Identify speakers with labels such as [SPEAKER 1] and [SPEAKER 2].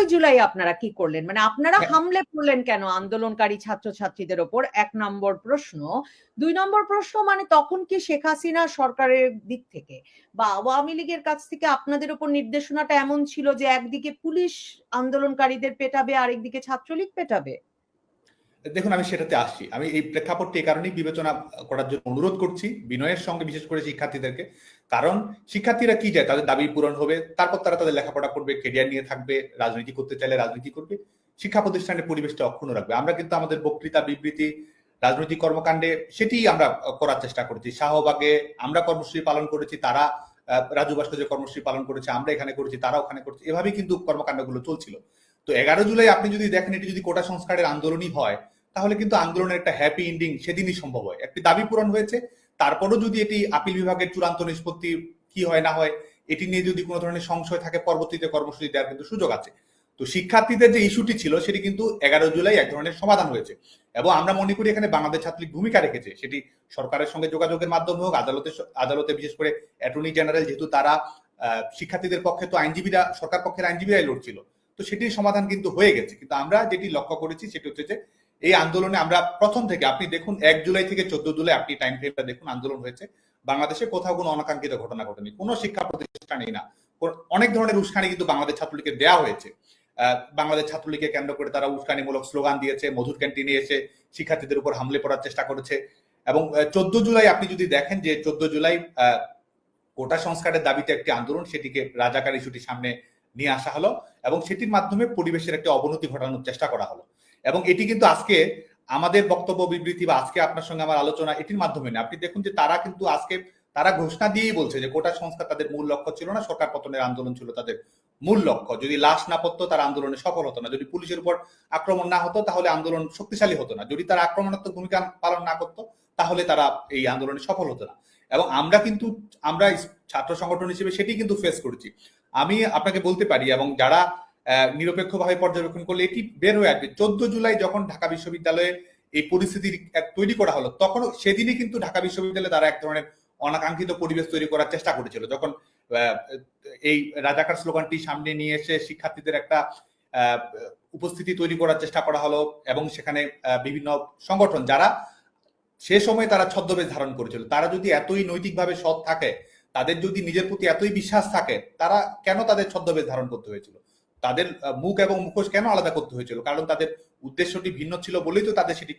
[SPEAKER 1] এগারোই জুলাই আপনারা কি করলেন? মানে আপনারা
[SPEAKER 2] হ্যাঁ।
[SPEAKER 1] হামলে পড়লেন কেন আন্দোলনকারী ছাত্রছাত্রীদের ওপর? এক নম্বর প্রশ্ন। দুই নম্বর প্রশ্ন মানে তখন কি শেখ হাসিনা সরকারের দিক থেকে বা আওয়ামী লীগের কাছ থেকে আপনাদের ওপর নির্দেশনাটা এমন ছিল যে একদিকে পুলিশ আন্দোলনকারীদের পেটাবে আরেকদিকে ছাত্রলীগ পেটাবে?
[SPEAKER 2] দেখুন, আমি সেটাতে আসছি। আমি এই প্রেক্ষাপটটি এই কারণেই বিবেচনা করার জন্য অনুরোধ করছি বিনয়ের সঙ্গে, বিশেষ করে শিক্ষার্থীদেরকে। কারণ শিক্ষার্থীরা কি যায় তাদের দাবি পূরণ হবে, তারপর তারা তাদের লেখাপড়া করবে কেরিয়ার নিয়ে থাকবে, রাজনীতি করতে চাইলে রাজনীতি করবে, শিক্ষা প্রতিষ্ঠানের পরিবেশটা অক্ষুণ্ণ রাখবে। আমরা কিন্তু আমাদের বক্তৃতা, বিবৃতি, রাজনৈতিক কর্মকাণ্ডে সেটি আমরা করার চেষ্টা করেছি। শাহবাগে আমরা কর্মসূচি পালন করেছি, তারা রাজু ভাস্কর্য কর্মসূচি পালন করেছে, আমরা এখানে করেছি, তারা ওখানে করেছে, এভাবেই কিন্তু কর্মকাণ্ডগুলো চলছিল। তো এগারো জুলাই আপনি যদি দেখেন, এটি যদি কোটা সংস্কারের আন্দোলনই হয় তাহলে কিন্তু আন্দোলনের একটা হ্যাপি এন্ডিং সেদিনই সম্ভব হয়। একটি দাবি পূরণ হয়েছে, তারপরও যদি এটি আপিল বিভাগের চূড়ান্ত নিষ্পত্তি কি হয় না হয়, এটি নিয়ে যদি কোনো ধরনের সংশয় থাকে, পরবর্তীতে কর্মসূচি দেওয়ার কিন্তু সুযোগ আছে। তো শিক্ষার্থীদের যে ইস্যুটি ছিল, সেটি কিন্তু এগারো জুলাই এক ধরনের সমাধান হয়েছে এবং আমরা মনে করি এখানে বাংলাদেশ ছাত্রলীগ ভূমিকা রেখেছে। সেটি সরকারের সঙ্গে যোগাযোগের মাধ্যমে হোক, আদালতে আদালতে বিশেষ করে অ্যাটর্নি জেনারেল যেহেতু তারা শিক্ষার্থীদের পক্ষে তো আইনজীবীরা, সরকার পক্ষের আইনজীবীরাই লড়ছিল। তো সেটির সমাধান কিন্তু হয়ে গেছে। কিন্তু আমরা যেটি লক্ষ্য করেছি, সেটি হচ্ছে যে এই আন্দোলনে আমরা প্রথম থেকে, আপনি দেখুন, এক জুলাই থেকে চোদ্দ জুলাই আপনি টাইম ফ্রেমটা দেখুন, আন্দোলন হয়েছে। বাংলাদেশে কোথাও কোনো অনাকাঙ্ক্ষিত ঘটনা ঘটেনি। কোনো শিক্ষা প্রতিষ্ঠানেই না। অনেক ধরনের উস্কানি কিন্তু বাংলাদেশ ছাত্রলীগকে দেওয়া হয়েছে। বাংলাদেশ ছাত্রলীগকে কেন্দ্র করে তারা উস্কানিমূলক স্লোগান দিয়েছে, মধুর ক্যান্টিনে এসে শিক্ষার্থীদের উপর হামলে পড়ার চেষ্টা করেছে। এবং চোদ্দ জুলাই আপনি যদি দেখেন যে চোদ্দ জুলাই কোটা সংস্কারের দাবিতে একটি আন্দোলন, সেটিকে রাজাকার ইস্যুটি সামনে নিয়ে আসা হলো এবং সেটির মাধ্যমে পরিবেশের একটা অবনতি ঘটানোর চেষ্টা করা হলো। এবং এটি কিন্তু আজকে আমাদের বক্তব্য, বিবৃতি বা আজকে আপনার সঙ্গে আমার আলোচনা এটির মাধ্যমে না আপনি দেখুন যে তারা কিন্তু আজকে, তারা ঘোষণা দিয়েই বলছে যে কোটা সংস্কার তাদের মূল লক্ষ্য ছিল না, সরকার পতনের আন্দোলন ছিল তাদের মূল লক্ষ্য। যদি লাশ না পড়তো, তারা আন্দোলনে সফল হতো না। যদি পুলিশের উপর আক্রমণ না হতো, তাহলে আন্দোলন শক্তিশালী হতো না। যদি তারা আক্রমণাত্মক ভূমিকা পালন না করতো, তাহলে তারা এই আন্দোলনে সফল হতো না। এবং আমরা কিন্তু, আমরা ছাত্র সংগঠন হিসেবে সেটি কিন্তু ফেস করেছি। আমি আপনাকে বলতে পারি এবং যারা নিরপেক্ষভাবে পর্যবেক্ষণ করলে এটি বের হয়ে আসবে। চোদ্দ জুলাই যখন ঢাকা বিশ্ববিদ্যালয়ে এই পরিস্থিতি তৈরি করা হলো তখন সেদিনই কিন্তু ঢাকা বিশ্ববিদ্যালয়ে তারা এক ধরনের অনাকাঙ্ক্ষিত পরিবেশ তৈরি করার চেষ্টা করেছিল। যখন এই রাজাকার স্লোগানটি সামনে নিয়ে এসে শিক্ষার্থীদের একটা উপস্থিতি তৈরি করার চেষ্টা করা হলো এবং সেখানে বিভিন্ন সংগঠন যারা সে সময় তারা ছদ্মবেশ ধারণ করেছিল, তারা যদি এতই নৈতিকভাবে সৎ থাকে, তাদের যদি নিজের প্রতি এতই বিশ্বাস থাকে, তারা কেন তাদের ছদ্মবেশ ধারণ করতে হয়েছিল? তাদের মুখ এবং মুখোশ কেন আলাদা করতে হয়েছিল? কারণ তাদের উদ্দেশ্যটি ভিন্ন ছিল বলেই তো তাদের সেটি